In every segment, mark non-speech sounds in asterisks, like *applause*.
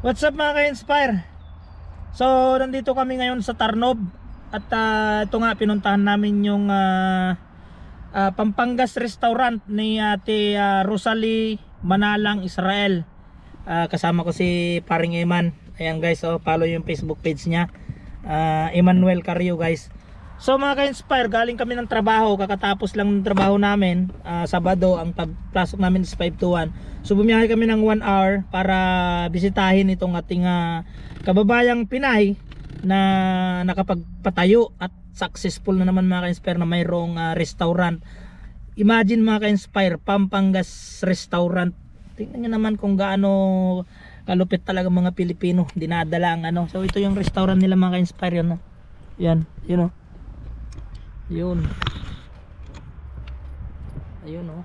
What's up mga ka-inspire? So, nandito kami ngayon sa Tarnob at ah, ito nga pinuntahan namin yung ah, ah, Pampangas Restaurant ni Ate ah, Rosalie Manalang Israel. Ah, kasama ko si Paring Eman. Ayan guys, oh, follow yung Facebook page niya. Ah, Emmanuel Carrio guys. So mga ka-inspire, galing kami ng trabaho, kakatapos lang ng trabaho namin, ah, Sabado, ang pagpasok namin is 5 to 1. So bumiyahe kami ng 1 hour para bisitahin itong ating ah, kababayang Pinay na nakapagpatayo at successful na naman mga ka-inspire na mayroong ah, restaurant. Imagine mga ka-inspire, Pampangas Restaurant. Tingnan nyo naman kung gaano kalupit talaga mga Pilipino dinadala ang ano. So ito yung restaurant nila mga ka-inspire yun. Yan, yun oh. Yun. Ayun oh.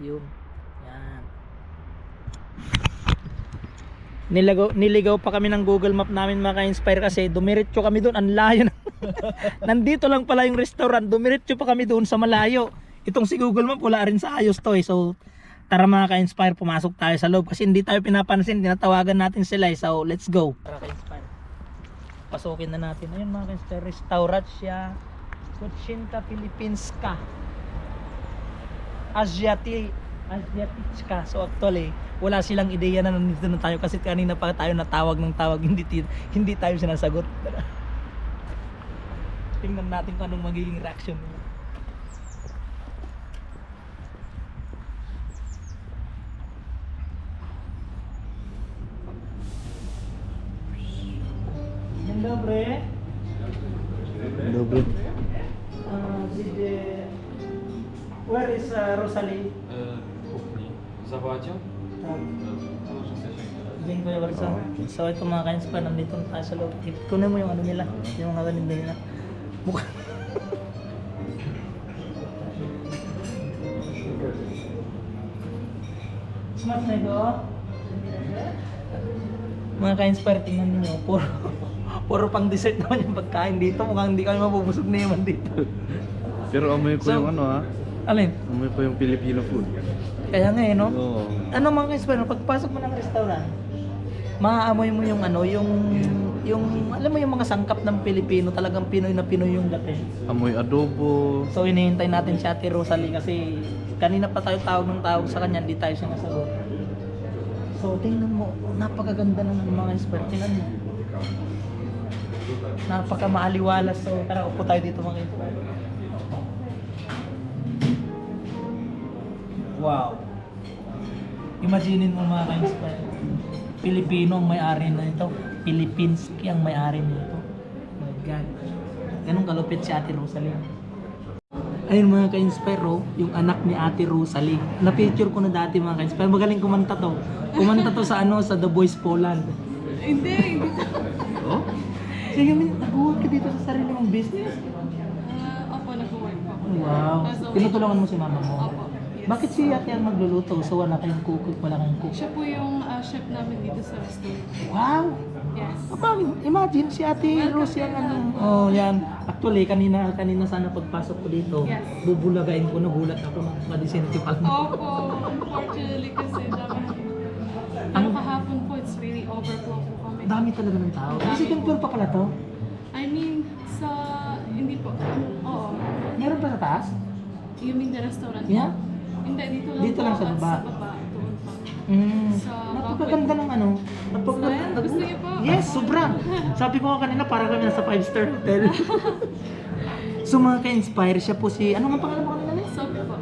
Yun. Yan. Niligaw, niligaw pa kami ng Google Map namin mga ka-inspire kasi dumiretso kami doon. Ang layo na. *laughs* Nandito lang pala yung restaurant. Dumiretso pa kami doon sa malayo. Itong si Google Map wala rin sa ayos to eh. So tara mga ka-inspire pumasok tayo sa loob kasi hindi tayo pinapansin. Tinatawagan natin sila eh. So let's go. Tara ka-inspire. Pasukin na natin. Ayun mga ka-inspire. Restaurant siya. Kuchinka Filipinska. Asiati Asiaticka. So actually, wala silang ideya na nandito na tayo kasi kanina pa tayo natawag ng tawag *laughs* hindi hindi tayo sinasagot. *laughs* Tingnan natin kung anong magiging reaction nila. Dzień dobry. Where is uh, Rosalie? E, kuchni. Zawołacie? Um, Może chcecie? Dziękuję bardzo. So ito mga kains pa, nandito na tayo sa loob. Kunin mo yung ano nila, yung mga ganinda nila. Mukha. Smart na ito. Mga ka-inspire, tingnan ninyo. Puro, puro pang dessert naman yung pagkain dito. Mukhang hindi kami mabubusog na yaman dito. Pero amoy ko So- yung ano ha? Alin? Amoy ko yung Filipino food. Kaya nga eh, no? Oo. Ano mga ka-inspire, pagpasok mo ng restaurant, maaamoy mo yung ano, yung yung alam mo yung mga sangkap ng Pilipino, talagang Pinoy na Pinoy yung dating. Amoy adobo. So hinihintay natin si Ate Rosalie kasi kanina pa tayo tawag ng tawag sa kanya, hindi tayo sinasagot. So tingnan mo, napakaganda ng mga inspire. Tingnan mo. Napaka maaliwalas. So tara, upo tayo dito mga inspire. Wow. Imaginin mo mga ka-inspire. Pilipino ang may-ari na ito. Philippinski ang may-ari nito. My God. Ganun kalupit si Ate Rosalie. Ayun mga ka-inspire, oh, yung anak ni Ate Rosalie. Na-picture ko na dati mga ka-inspire. Magaling kumanta to. Kumanta to sa ano, sa The Voice Poland. Hindi, hindi. Oh? Sige, may nag-work ka dito sa sarili mong business. Ah, opo, nag-work pa po. Wow. Ah, Tinutulungan mo si mama mo. Opo. Bakit si ate ang magluluto? So wala kayong cook, wala kayong cook. Siya po yung ah, chef namin dito sa restaurant. Wow! Yes. Abang, imagine si Ate Rose yung ano. Oh, yan. Actually, kanina kanina sana pagpasok ko dito, Yes. bubulagain ko, nagulat ako ng madisente pa lang. Opo, unfortunately kasi dami. Ano kahapon po, it's really overflow po kami. Dami talaga ng tao. Kasi floor pa pala to. I mean, sa, hindi po, oo. Meron pa sa taas? You mean the restaurant? Yeah? Hindi, dito lang Dito lang sa at baba. Sa baba, doon pa. Mm. Sa Napakaganda ng ano. Napakaganda. Gusto- niyo po? Yes, sobrang. Sabi ko nga kanina para kami nasa 5 star hotel. *laughs* so mga ka-inspire siya po si, ano nga pangalan mo kanina? Sophie po.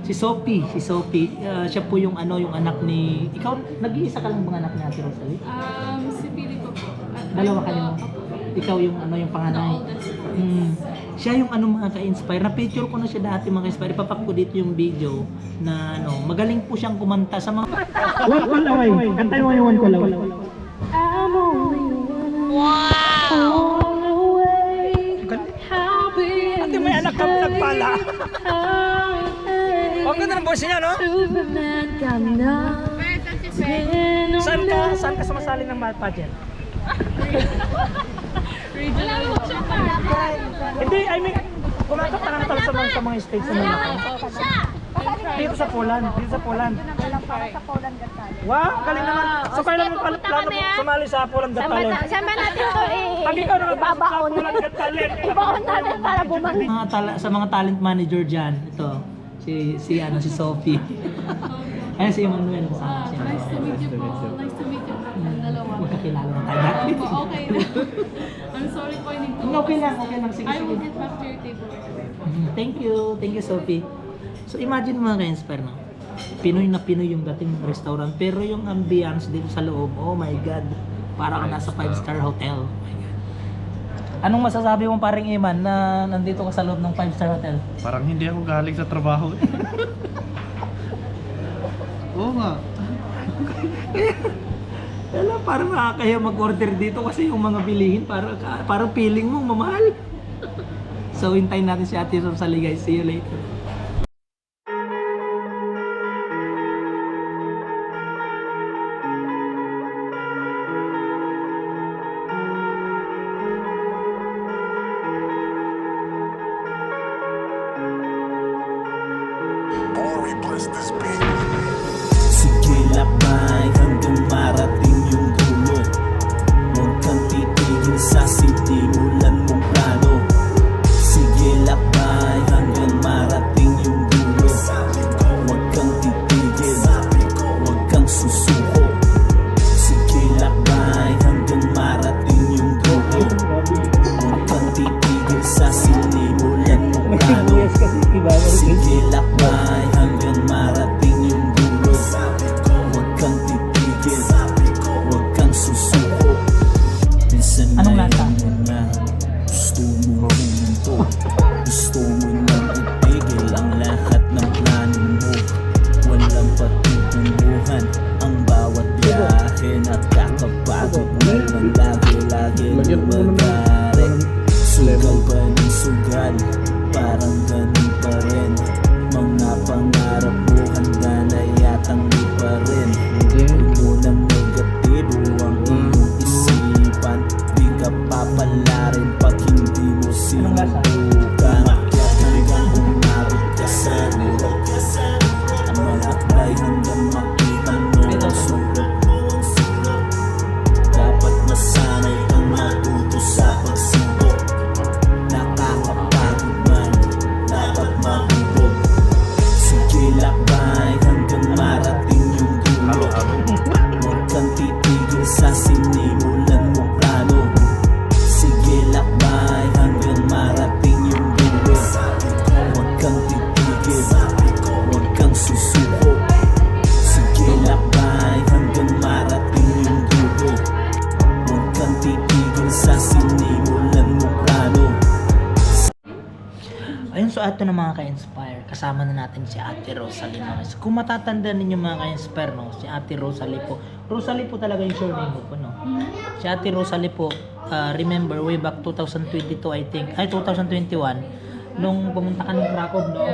Si Sophie, si Sophie, ah, siya po yung ano, yung anak ni, ikaw, nag-iisa ka lang bang anak ni Ate Rosalie? Um, si Filipo po. At Dalawa kayo. the- opo. Ikaw yung ano, yung The panganay. oldest. Mm. Siya yung ano mga ka-inspire. Na-picture ko na siya dati mga ka-inspire. Ipapak ko dito yung video na ano, magaling po siyang kumanta sa mga... One call away. Kantay mo yung one call away. I'm only one away. How big Ate, may anak ka nagpala. Ang ganda ng boses niya, no? Superman ka na. Saan ka, saan ka sumasali ng pageant? *laughs* Regional. Hindi, I mean, kumakanta ka ng sa mga, sa mga stage na. Dito sa Poland, dito sa Poland. Wow, galing naman. So kailan mo pala plano mo sumali sa Poland Got Talent? na, saan ba natin ito eh? Pag ikaw naman Ibabaon. sa Poland Got Talent. Ibabaon natin para bumang. Mga tala- sa mga talent manager dyan, ito, si si ano si Sophie. *laughs* Ayan si Emmanuel. Nice to meet you po. Nice to meet you dalawa. Magkakilala *laughs* okay na. *laughs* I'm sorry po hindi ko. Okay lang, okay lang. Sige, I will sige. get back to your table. Mhm. Thank you. Thank you, Sophie. So imagine mga ka-inspire, no? Pinoy na Pinoy yung dating restaurant. Pero yung ambience dito sa loob, oh my God. Para ka nasa 5-star hotel. Oh. Anong masasabi mo paring Iman na nandito ka sa loob ng 5-star hotel? Parang hindi ako galing sa trabaho. *laughs* Oo nga. Wala, parang nakakaya mag-order dito kasi yung mga bilihin parang, parang feeling mo mamahal. so, hintayin natin si Ate Rosalie guys. See you later. Bless this beat. Sige lakbay hanggang marating yung dulo. Huwag kang titigil, huwag kang susuko. Minsan Anong na yun na gusto mo huminto. Gusto mo nang itigil ang lahat ng plano mo. Walang patutunguhan ang bawat biyahe lagi-lagi Lagyan mo naman ng- lumagari. Sugal pa ng sugal Ito na mga ka-inspire. Kasama na natin si Ate Rosalie. Guys. Kung matatanda ninyo mga ka-inspire, no? si Ate Rosalie po. Rosalie po talaga yung surname ko po, no? Si Ate Rosalie po, ah, remember, way back 2022, I think, ay 2021, nung pumunta ka ng Krakow, no?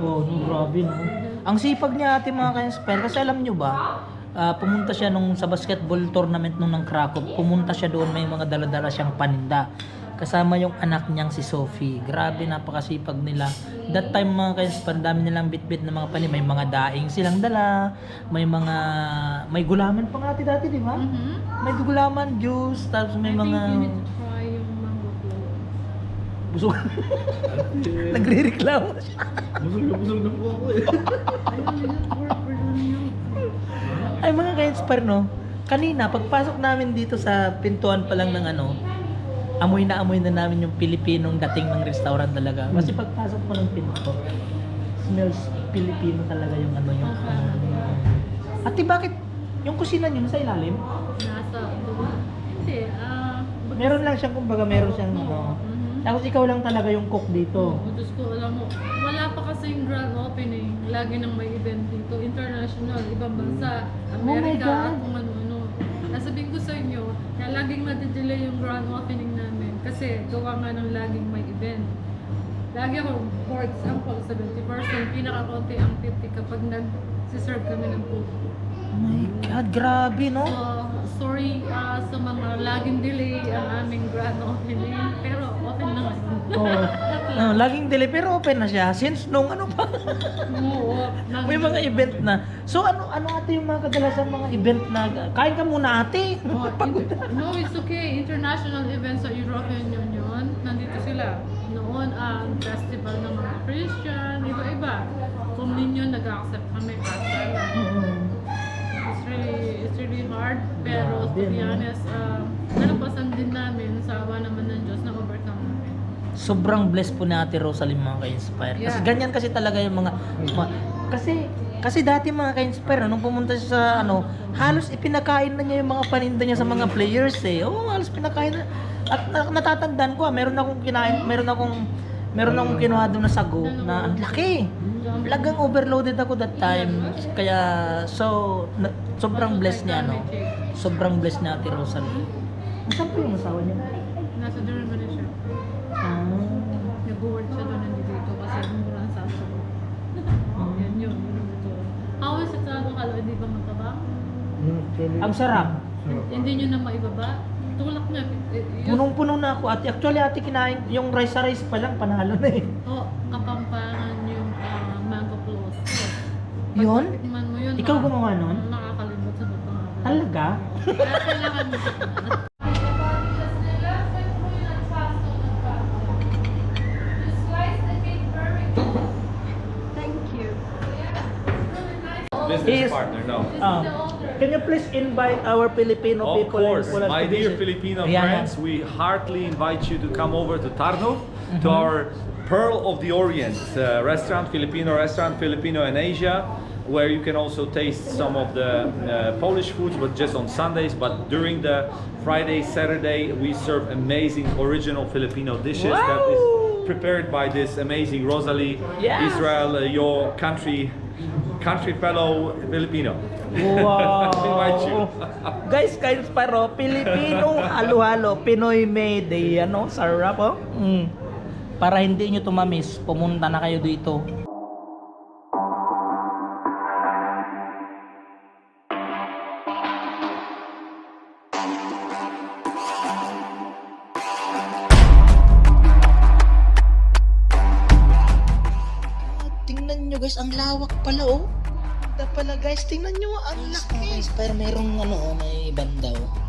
Oh, no, grabe, no? Ang sipag niya ate mga ka-inspire. Kasi alam nyo ba, ah, pumunta siya nung sa basketball tournament nung ng Krakow. Pumunta siya doon, may mga dala-dala siyang paninda. Kasama yung anak niyang si Sophie. Grabe, napakasipag nila. That time mga ka-inspire, dami nilang bit-bit na mga panin. May mga daing silang dala. May mga, may gulaman pa nga ate dati, di ba? Mhm. May gulaman, juice, tapos may I mga... think you need to try yung mango. Busog. *laughs* Nagre-reklamo siya. Busog na busog na po ako eh. Ay mga ka-inspire no, kanina pagpasok namin dito sa pintuan pa lang ng ano, amoy na amoy na namin yung Pilipinong dating ng restaurant talaga. Kasi pagpasok mo ng pinto, smells Pilipino talaga yung ano yung ano. Ate bakit yung kusina niyo nasa ilalim? Nasa, hindi, ah, Meron lang siyang kumbaga meron siyang ano. Mhm. Tapos ikaw lang talaga yung cook dito. Oh, Diyos ko, alam mo, wala pa kasi yung grand opening. Lagi nang may event dito. International, ibang bansa, Amerika, God. at kung ano-ano. Nasabihin ko sa inyo, na laging nadidelay yung grand opening namin. Kasi gawa nga ng laging may event. Lagi ako, for example, 70%, pinaka-konti ang 50 kapag nag-serve kami ng food. Oh my God, grabe no? So, sorry ah, sa mga laging delay ang aming grand opening. Pero open na ngayon. Oo. *laughs* Ah, laging delay pero open na siya since nung ano pa. Oo. *laughs* May mga event na. So ano ano ate yung mga kadalasang mga event na kain ka muna ate. Oh, *laughs* in- no, it's okay. International events sa European Union, nandito sila. Noon, ang festival ng mga Christian, iba-iba. Communion, nag-accept kami kasal. It's really, it's really hard. Pero to be honest, uh, nalapasan din namin sa awa naman ng Diyos na overcome namin. Sobrang blessed po ni Ate Rosalie mga ka-inspire. Kasi Yeah. ganyan kasi talaga yung mga, ma- kasi kasi dati mga ka-inspire nung pumunta siya sa ano, halos ipinakain na niya yung mga paninda niya sa mga players eh. Oo, halos pinakain na. At na, natatandaan ko, ah, meron akong kinain, meron akong meron akong kinuha doon na sago na ang laki. Lagang overloaded ako that time. Kaya so na, sobrang blessed niya no. Sobrang blessed niya Ate Rosalie. Saan po yung asawa niya? Nasa Germany siya. Ah. Nag-work siya doon hindi dito kasi mura ang saso. Yan yun. yun. How is it sa Halo? Hindi ba mataba? Ang sarap. Hindi nyo na maibaba? Tulak niya. Eh, yun- Punong-puno na ako. Ate, actually ate kinain, yung rice sa rice pa lang, panalo na eh. Oh, kapampangan yung ah, mango float. Oh. Yun? Pag natikman mo yun, Ikaw gumawa nun? Nakakalimot sa pangalan. Talaga? Kaya kailangan mo siya. Business Is- partner, no. Ah. Can you please invite our Filipino Of people? and course, Poland my dear? Filipino Yeah. friends, we heartily invite you to come over to Tarnów, Mm-hmm. to our Pearl of the Orient uh, restaurant, Filipino restaurant, Filipino in Asia, where you can also taste some of the uh, Polish foods, but just on Sundays. But during the Friday, Saturday, we serve amazing original Filipino dishes that Wow! is prepared by this amazing Rosalie Yeah. Israel, uh, your country country fellow Filipino. Wow! *laughs* *laughs* Guys, kayo paro, Pilipino, halo-halo, Pinoy made, eh, ano, sarap oh. Mm. Para hindi nyo tumamis, pumunta na kayo dito. Guys, ang lawak pala oh. Ganda pala guys, tingnan nyo, ang laki. Guys, pero merong ano, oh, may banda oh.